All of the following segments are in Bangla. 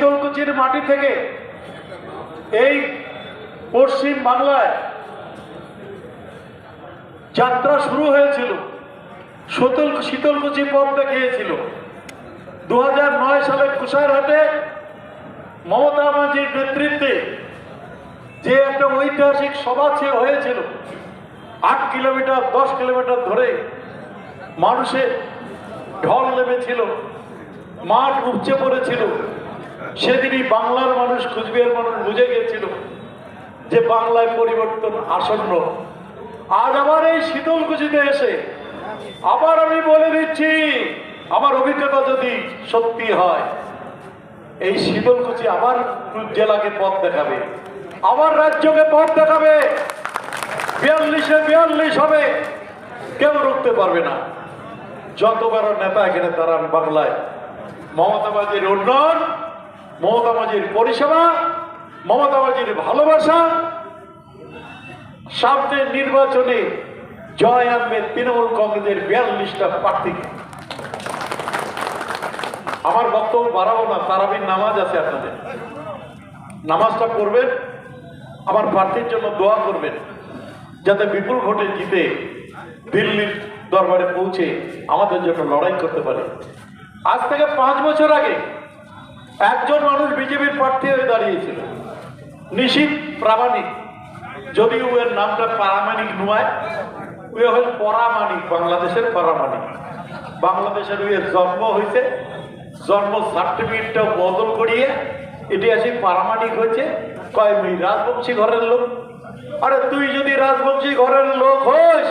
শীতলকুচির মাটি থেকে এই পশ্চিম বাংলায় যাত্রা শুরু হয়েছিল। শীতল শীতলকুচি পথ দেখিয়েছিল। দু সালে কুশারহাটে মমতা মাঝির নেতৃত্বে যে একটা ঐতিহাসিক সভা হয়েছিল। আট কিলোমিটার, দশ কিলোমিটার ধরে মানুষের ঢল নেমেছিল, মাঠ উপচে পড়েছিল। সেদিনই বাংলার মানুষ কুচবিহার মানুষ বুঝে গিয়েছিল যে বাংলায় পরিবর্তন আসন্ন। আজ আবার এই শীতলকুচিতে এসে আবার আমি বলে দিচ্ছি, আমার অভিজ্ঞতা যদি সত্যি হয়, এই শীতলকুচি আবার জেলাকে পথ দেখাবে, আবার রাজ্যকে পথ দেখাবে, বিয়াল্লিশে বিয়াল্লিশ হবে, কেউ রুখতে পারবে না। যত বড় নেতা এখানে দাঁড়ান বাংলায়, মমতা বাজির উন্নয়ন মমতা বাজির পরিষেবা মমতা বাজির ভালোবাসা সামনের নির্বাচনে জয় আনবে তৃণমূল কংগ্রেসের বিয়াল্লিশটা প্রার্থীকে। আমার বক্তব্য বাড়াবো না, তারাবির নামাজ আছে আপনাদের। নামাজটা করবেন আমার প্রার্থীর জন্য দোয়া করবেন, যাতে বিপুল ভোটে জিতে দিল্লির দরবারে পৌঁছে আমাদের জন্য লড়াই করতে পারে। আজ থেকে পাঁচ বছর আগে একজন মানুষ বিজেপির প্রার্থী হয়ে দাঁড়িয়েছিল। নিশীত প্রামাণিক। যদিও এর নামটা পারামানিক নয় ওই হল পরামানিক বাংলাদেশের পরামানিক বাংলাদেশের ওই জন্ম হয়েছে, জন্ম সার্টিফিকেটটা বদল করিয়ে এটি আসি পারামানিক হয়েছে। কয় মিনি রাজবংশী ঘরের লোক। আরে, তুই যদি রাজবংশী ঘরের লোক হোস,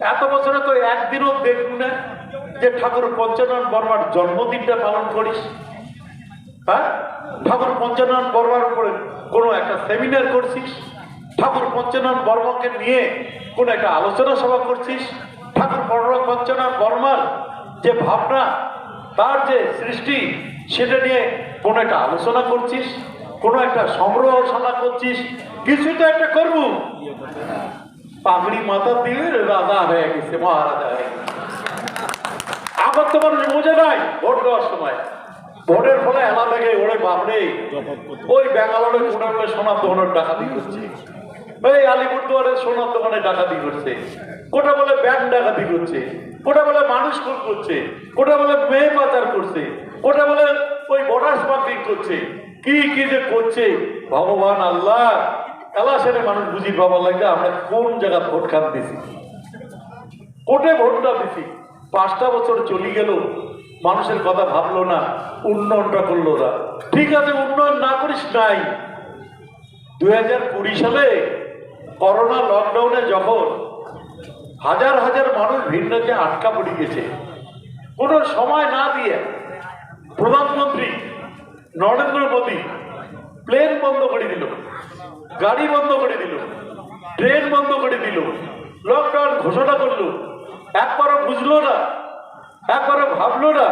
এত বছরে তো একদিনও দেখবি না যে ঠাকুর পঞ্চানন বর্মার জন্মদিনটা পালন করিস। হ্যাঁ? ঠাকুর পঞ্চানন বর্মার উপরে কোনো একটা সেমিনার করছিস? ঠাকুর পঞ্চানন বর্মাকে নিয়ে কোনো একটা আলোচনা সভা করছিস? ঠাকুর পঞ্চানন বর্মার যে ভাবনা, তার যে সৃষ্টি, সেটা নিয়ে কোনো একটা আলোচনা করছিস? কোনো একটা সংগ্রহশালা করছিস? কিছু তো একটা করব। পাগড়ি মাথা দিয়ে রাজা হয়ে গেছে, মহারাজা হয়ে গেছে। আবার তো মানুষ বোঝে নাই, ভোট দেওয়ার সময়। ভোটের ফলে এলা থেকে ওরে বাপরে ওই ব্যাঙ্গালোরে কোনারে সোনার দোকানের ডাকাতি করছে। এই আলিপুরদুয়ারের সোনার দোকানে ডাকাতি করছে। কোটা বলে ব্যাংক ডাকাতি করছে। কোটা বলে মানুষ খুন করছে। কোটা বলে মেয়ে পাচার করছে। কোটা বলে ওই বর্ডার স্মাগলিং করছে। কি কি যে করছে? ভগবান আল্লাহ। এলা সেটা মানুষ বুঝি বাবা লাগে আমরা কোন জায়গা ভোট খান দিছি? কোটে ভোটটা দিছি। পাঁচটা বছর চলে গেল। মানুষের কথা ভাবলো না, উন্নয়নটা করল না। ঠিক আছে, উন্নয়ন না করিস, নাই। দুই হাজার কুড়ি সালে করোনা লকডাউনে যখন হাজার হাজার মানুষ ভিন্নকে আটকা পড়ে গেছে, কোনো সময় না দিয়ে প্রধানমন্ত্রী নরেন্দ্র মোদী প্লেন বন্ধ করে দিল, গাড়ি বন্ধ করে দিল ট্রেন বন্ধ করে দিল লকডাউন ঘোষণা করল। একবারও বুঝলো না একবারও ভাবলো না।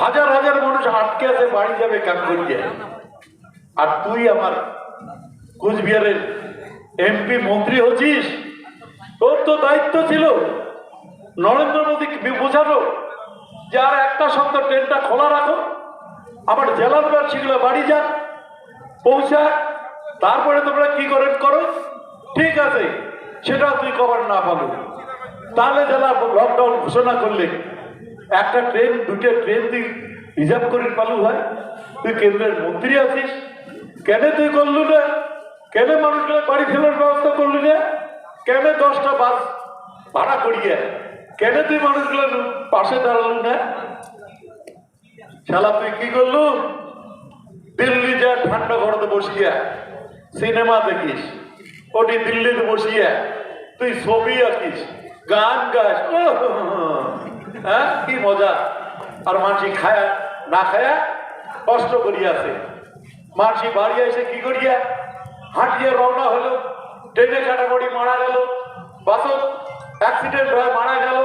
হাজার হাজার মানুষ আটকে আছে, বাড়ি যাবে কাজ করিয়ে আর তুই আমার কুচবিহারের এমপি মন্ত্রী হচ্ছিস? তোর তো দায়িত্ব ছিল। নরেন্দ্র মোদীকে বোঝানো যে আর একটা সপ্তাহ ট্রেনটা খোলা রাখো। আবার জেলার বাসীগুলো বাড়ি যাক পৌঁছা তারপরে তোমরা কি করেন করো? ঠিক আছে সেটা তুই কভার না পালো তাহলে যারা লকডাউন ঘোষণা করলে একটা ট্রেন দুটো ট্রেন তুই রিজার্ভ করে পালু হয় তুই কেন্দ্রের মন্ত্রী আছিস। কেন তুই করলু না কেন মানুষগুলো বাড়ি ফেলার ব্যবস্থা করলি না কেন দশটা বাস ভাড়া করিয়ে? কেন তুই মানুষগুলো পাশে দাঁড়ালু না শালা তুই কি করলু? দিল্লি যা ঠান্ডা ঘরতে বসিয়া সিনেমা দেখিস। ওটি দিল্লিতে বসিয়া তুই ছবি আঁকিস গান ওহ, হ্যাঁ? কি মজা? আর মানসি খায়া না খায়া কষ্ট করিয়াছে। মানসি বাড়ি এসে কি করিয়া? হাঁটিয়ে রওনা হলো, ট্রেনে কাটাকড়ি মারা গেল, বাসত অ্যাক্সিডেন্ট হয়ে মারা গেল,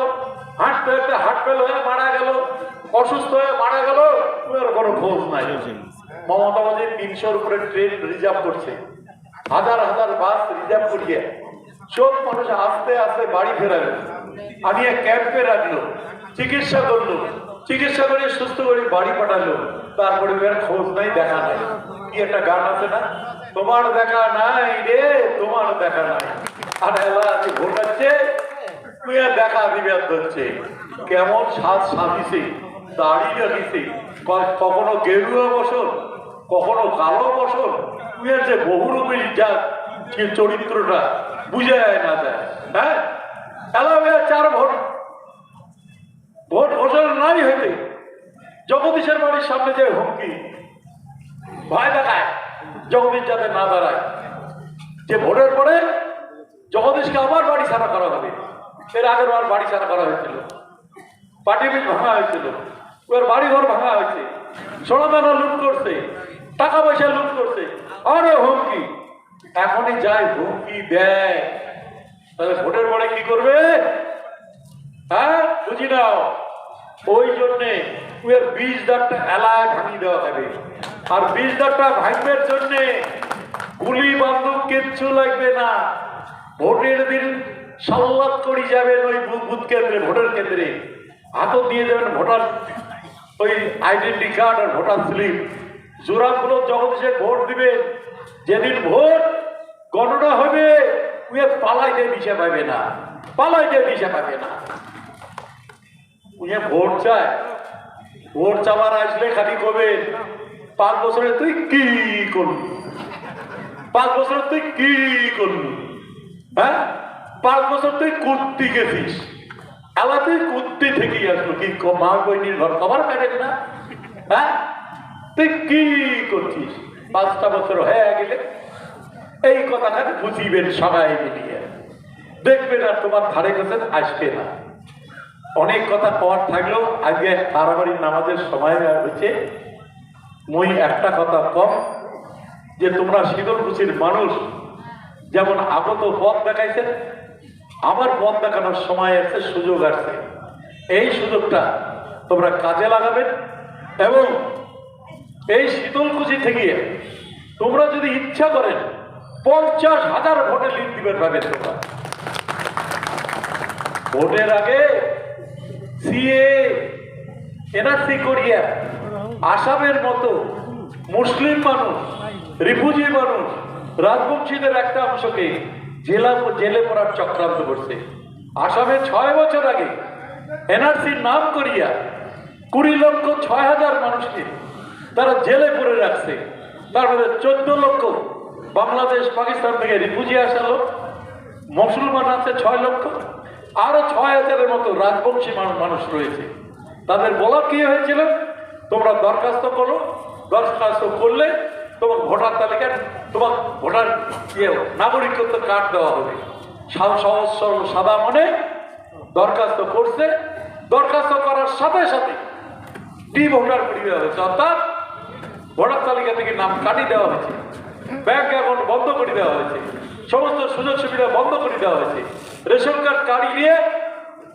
হাঁটতে হাঁটতে হার্ট ফেল হয়ে মারা গেল, অসুস্থ হয়ে মারা গেল, কোনো খোঁজ নাই। মমতা বাজি তিনশোর উপরে ট্রেন রিজার্ভ করছে। হাজার হাজার বাস রিজার্ভ করিয়ে। সব মানুষ আস্তে আস্তে বাড়ি ফেরালো আনিয়ে ক্যাম্পে রাখল, চিকিৎসা করল, চিকিৎসা করে সুস্থ করে বাড়ি পাঠালো। তারপরে এর খোঁজ নাই, দেখা নাই। কি একটা গান আছে না? তোমার দেখা নাই রে, তোমার দেখা নাই। আর এলা আছে ভোটাচ্ছে তুই দেখা আর ধরছে। কেমন সাজ সাজিছে, দাড়ি রাখিছে কখনো গেরুয়া বসন কখনো কালো বসন তুই যে বহুরূপী যা চরিত্রটা বুঝে না যায়। হ্যাঁ? এলা ভাইয়া চার ভোট। ভোট ঘোষণা নাই হইতে। জগদীশের বাড়ির সামনে যে হুমকি, ভয় দেখায়, জগদীশ যাতে না দাঁড়ায়। যে ভোটের পরে জগদীশকে আবার বাড়ি ছাড়া করা হবে। এর আগের বার বাড়ি ছাড়া করা হয়েছিল। পার্টি ভাঙা হয়েছিল। ওর বাড়ি ঘর ভাঙা হয়েছে। সোনাদানা লুট করছে। টাকা পয়সা লুট করছে। আরে হুমকি। এখনই যায় হুমকি দেয়। তাহলে ভোটের পরে কি করবে? হ্যাঁ বুঝি নাও। ওই জন্যে ওর বীজ দাঁতটা এলায় ভাঙিয়ে দেওয়া হবে। আর বীজ দাঁতটা ভাঙবের জন্যে গুলি বান্ধব কিচ্ছু লাগবে না। ভোটের দিন সাল্লাত করি যাবেন ওই বুথ কেন্দ্রে, ভোটের কেন্দ্রে। হাতও দিয়ে যাবেন ভোটার, ওই আইডেন্টি কার্ড আর ভোটার স্লিপ। জোড়াগুলো জগদীশে ভোট দিবেন যেদিন ভোট গণনা হবে উয়ে পালাইতে দিশা পাবে না, পালাইতে দিশা পাবে না। উনি ভোট চায়, ভোট চাওয়ার আসলে খালি কবে? পাঁচ বছরে তুই কি করলি? পাঁচ বছরে তুই কি করলি? হ্যাঁ? পাঁচ বছর তুই কুর্তি গেছিস। এলা তুই কুর্তি থেকেই আসলো, কি মা বইনির ঘর কবার পেরেন না? হ্যাঁ? তুই কি করছিস? পাঁচটা বছর হয়ে গেলে এই কথাটা বুঝিবেন সবাই মিলিয়ে। দেখবেন আর তোমার ধারে কাছে আসবে না। অনেক কথা কওয়ার থাকলেও আজকে তারাবাড়ির নামাজের সময় হচ্ছে, মই একটা কথা কম, যে তোমরা শীতলকুচির মানুষ, যেমন আগত পথ দেখাইছেন আমার পথ দেখানোর সময় আছে সুযোগ আছে এই সুযোগটা তোমরা কাজে লাগাবেন এবং এই শীতলকুচি থেকে তোমরা যদি ইচ্ছা করেন পঞ্চাশ হাজার ভোটে লিড দিবেন ভাবে তোমরা। ভোটের আগে সিএ, এনআরসি করিয়া আসামের মতো মুসলিম মানুষ, রিফিউজি মানুষ, রাজবংশীদের একটা অংশকে জেলা জেলে পড়ার চক্রান্ত করছে। আসামে ছয় বছর আগে এনআরসির নাম করিয়া কুড়ি লক্ষ ছয় হাজার মানুষকে তারা জেলে পড়ে রাখছে। তার মধ্যে চোদ্দ লক্ষ বাংলাদেশ, পাকিস্তান থেকে রিফিউজি আসা লোক মুসলমান আছে ছয় লক্ষ, আরও ছয় হাজারের মতো রাজবংশী মানুষ রয়েছে। তাদের বলা কি হয়েছিল? তোমরা দরখাস্ত করো, দরখাস্ত করলে তোমার ভোটার তালিকায় তোমার ভোটার ইয়ে নাগরিকত্ব কার্ড দেওয়া হবে। সহজ সাদা মনে দরখাস্ত করছে। দরখাস্ত করার সাথে সাথে ডি ভোটার করে দেওয়া হয়েছে। অর্থাৎ ভোটার তালিকা থেকে নাম কাটিয়ে দেওয়া হয়েছে। ব্যাংক অ্যাকাউন্ট বন্ধ করে দেওয়া হয়েছে। সমস্ত সুযোগ সুবিধা বন্ধ করে দেওয়া হয়েছে। রেশন কার্ড কাড়ি নিয়ে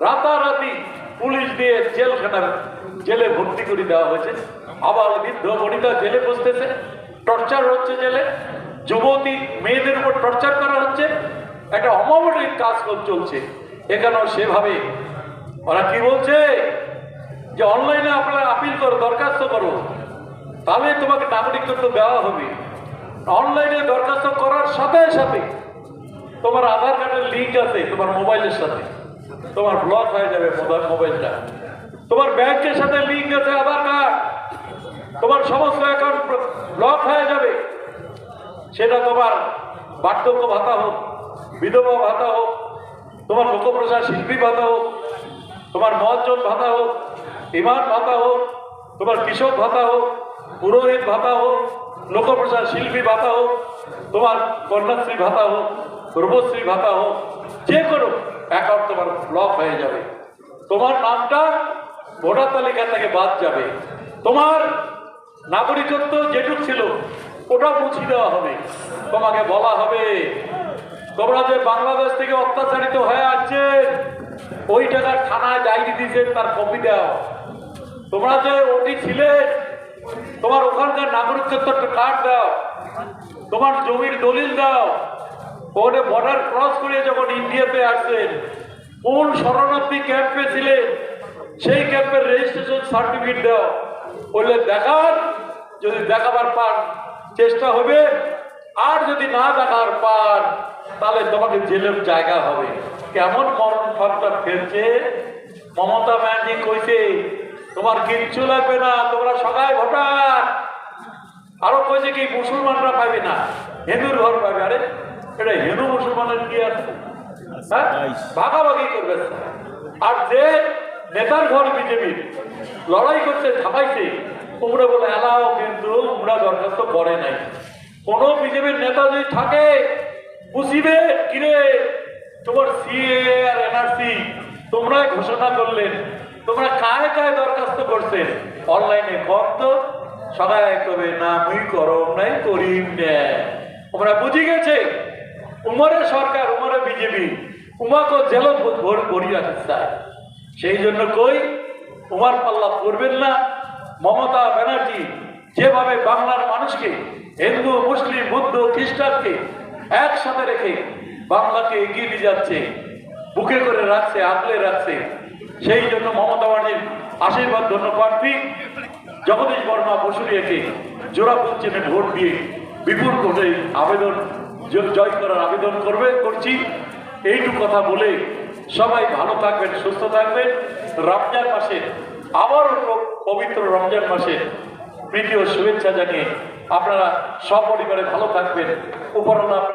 রাতারাতি পুলিশ দিয়ে জেলখানা, জেলে ভর্তি করে দেওয়া হয়েছে। আবার বৃদ্ধ বনিতা জেলে বসতেছে। টর্চার হচ্ছে জেলে। যুবতী মেয়েদের উপর টর্চার করা হচ্ছে। একটা অমানবিক কাজ চলছে। এখানেও সেভাবে। ওরা কি বলছে? যে অনলাইনে আপনারা আপিল করো, দরখাস্ত করো। তাহলে তোমাকে নাগরিকত্ব দেওয়া হবে। অনলাইনে দরখাস্ত করার সাথে সাথে তোমার আধার কার্ডের লিঙ্ক আছে, তোমার মোবাইলের সাথে। তোমার ব্লক হয়ে যাবে মোবাইলটা। তোমার ব্যাংকের সাথে লিঙ্ক আছে, আধার কার্ড। তোমার সমস্ত অ্যাকাউন্ট ব্লক হয়ে যাবে। সেটা তোমার বার্ধক্য ভাতা হোক, বিধবা ভাতা হোক, তোমার লোকপ্রসার শিল্পী ভাতা হোক, তোমার মহাজন ভাতা হোক ইমান ভাতা হোক, তোমার কৃষক ভাতা হোক, পুরোহিত ভাতা হোক লোকপ্রসার শিল্পী ভাতা হোক, তোমার কন্যাশ্রী ভাতা হোক রূপশ্রী ভাতা হোক, যে কোনো অ্যাকাউন্ট তোমার ব্লক হয়ে যাবে। তোমার নামটা ভোটার তালিকা থেকে বাদ যাবে। তোমার নাগরিকত্ব যেটুক ছিল, ওটা মুছিয়ে দেওয়া হবে। তোমাকে বলা হবে, তোমরা যে বাংলাদেশ থেকে অত্যাচারিত হয়ে আসছে, ওই টাকার থানায় ডায়েরি দিয়েছেন তার কপি দাও। তোমরা যে ওটি ছিলে তোমার ওখানকার নাগরিকত্ব কার্ড দাও। তোমার জমির দলিল দাও। ওখানে বর্ডার ক্রস করে যখন ইন্ডিয়াতে আসছেন কোন শরণার্থী ক্যাম্পে ছিলেন, সেই ক্যাম্পের রেজিস্ট্রেশন সার্টিফিকেট দাও। বললে দেখার যদি দেখাবার পান, চেষ্টা হবে। আর যদি না দেখার পান, তাহলে তোমাকে জেলের জায়গা হবে। কেমন মরণ ফাঁকটা ফেলছে। মমতা ব্যানার্জি কইছে তোমার কিচ্ছু লাগবে না, তোমরা সবাই ভোটার। আরও কইছে কি মুসলমানরা পাবে না, হিন্দুর ঘর পাবে আরে, এটা হিন্দু মুসলমানের কি আছে হ্যাঁ? ভাগাভাগি করবে। আর যে নেতার ঘর বিজেপির লড়াই করতে ঝাপাইছে তোমরা বলে, এলাও কিন্তু তোমরা দরখাস্ত করে নাই। কোন বিজেপির নেতা যদি থাকে, বুঝিবে কিরে? তোমার সিএ আর এনআরসি তোমরা ঘোষণা করলেন। তোমরা কায় কায় দরখাস্ত করছেন অনলাইনে কর তো সবাই কবে না মুই করম নাই করিম তোমরা বুঝি গেছে? উমরে সরকার, উমরে বিজেপি। উমাকে জেল ভরি রাখতে সেই জন্য কই? উমার পাল্লা করবেন না। মমতা ব্যানার্জি যেভাবে বাংলার মানুষকে, হিন্দু, মুসলিম, বৌদ্ধ, খ্রিস্টানকে একসাথে রেখে বাংলাকে এগিয়ে নিয়ে যাচ্ছে, বুকে করে রাখছে, আগলে রাখছে সেই জন্য মমতা ব্যানার্জির আশীর্বাদ ধন্য প্রার্থী জগদীশ বর্মা বসুরিয়াকে জোড়া পশ্চিমে ভোট দিয়ে বিপুল ভোটে আবেদন জয় করার আবেদন করবে, করছি। এইটুকু কথা বলে সবাই ভালো থাকবেন, সুস্থ থাকবেন। রমজান মাসে আবারও প- পবিত্র রমজান মাসে প্রীতি ও শুভেচ্ছা জানিয়ে আপনারা সপরিবারে ভালো থাকবেন। উপরওয়ালা